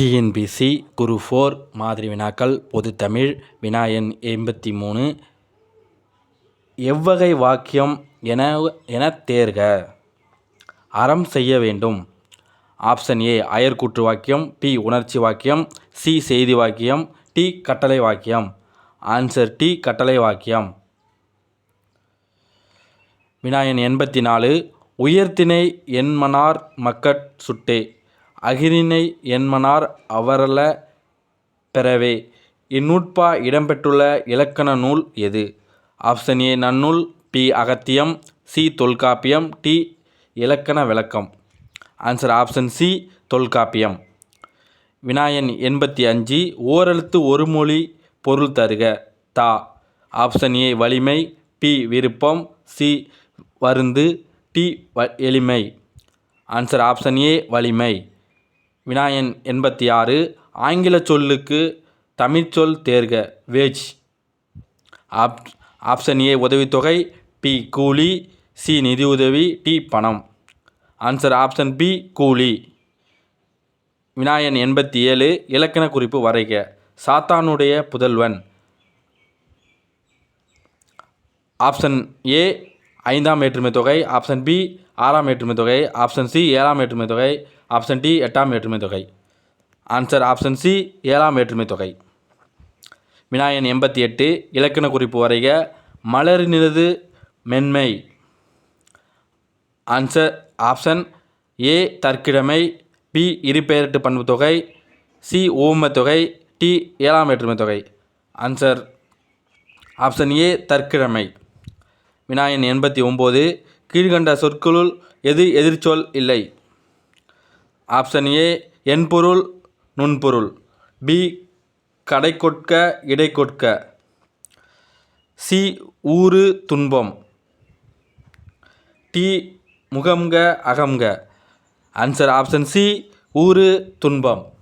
TNPSC குரு four மாதிரி வினாக்கள் பொதுத்தமிழ் வினா எண் எண்பத்தி மூணு எவ்வகை வாக்கியம் என என தேர்க. அறம் செய்ய வேண்டும். ஆப்ஷன் ஏ அயர்க்கூற்று வாக்கியம் பி உணர்ச்சி வாக்கியம் சி செய்தி வாக்கியம் டி கட்டளை வாக்கியம். ஆன்சர் டி கட்டளை வாக்கியம். வினாயன் எண்பத்தி நாலு உயர்த்தினை என்மனார் மக்கட் சுட்டே. அகிரினை என்மனார் அவரல பெறவே. இந்நூற்பா இடம்பெற்றுள்ள இலக்கண நூல் எது? Option A Nannool B Agathiyam C Tholkappiyam D Ilakkana Vilakkam. Answer option C Tholkappiyam. வினாயன் எண்பத்தி அஞ்சு ஓரெழுத்து ஒரு மொழி பொருள் தருக தா. ஆப்ஷன் ஏ வலிமை பி விருப்பம் சி வருந்து டி வ எளிமை. ஆன்சர் ஆப்ஷன் ஏ வலிமை. வினாயன் எண்பத்தி ஆறு ஆங்கில சொல்லுக்கு தமிழ்ச்சொல் தேர்க வேஜ். ஆப் ஆப்ஷன் ஏ உதவித்தொகை பி கூலி சி நிதியுதவி டி பணம். ஆன்சர் ஆப்ஷன் பி கூலி. வினாயன் எண்பத்தி ஏழு இலக்கண குறிப்பு வரைக. சாத்தானுடைய புதல்வன். ஆப்ஷன் ஏ ஐந்தாம் ஏற்றுமை தொகை ஆப்ஷன் பி ஆறாம் ஏற்றுமை தொகை ஆப்ஷன் சி ஏழாம் ஏற்றுமை தொகை ஆப்ஷன் டி எட்டாம் ஏற்றுமை தொகை. ஆன்சர் ஆப்ஷன் சி ஏழாம் ஏற்றுமை தொகை. வினாயன் எண்பத்தி எட்டு இலக்கண குறிப்பு வரைக மலரினது மென்மை. ஆன்சர் ஆப்ஷன் ஏ தற்கிழமை பி இருபெயரட்டு பண்பு தொகை சி ஓம தொகை டி ஏழாம் ஏற்றுமை தொகை. ஆன்சர் ஆப்ஷன் ஏ தற்கிழமை வினாயன் எண்பத்தி ஒம்பது. கீழ்கண்ட சொற்களுள் எது எதிர்ச்சொல் இல்லை? ஆப்ஷன் ஏ என்பொருள் நுண்பொருள் பி கடை கொட்க இடை கொட்க. சி ஊறு துன்பம். டி முகம்க அகம்க. ஆன்சர் ஆப்ஷன் சி ஊறு துன்பம்.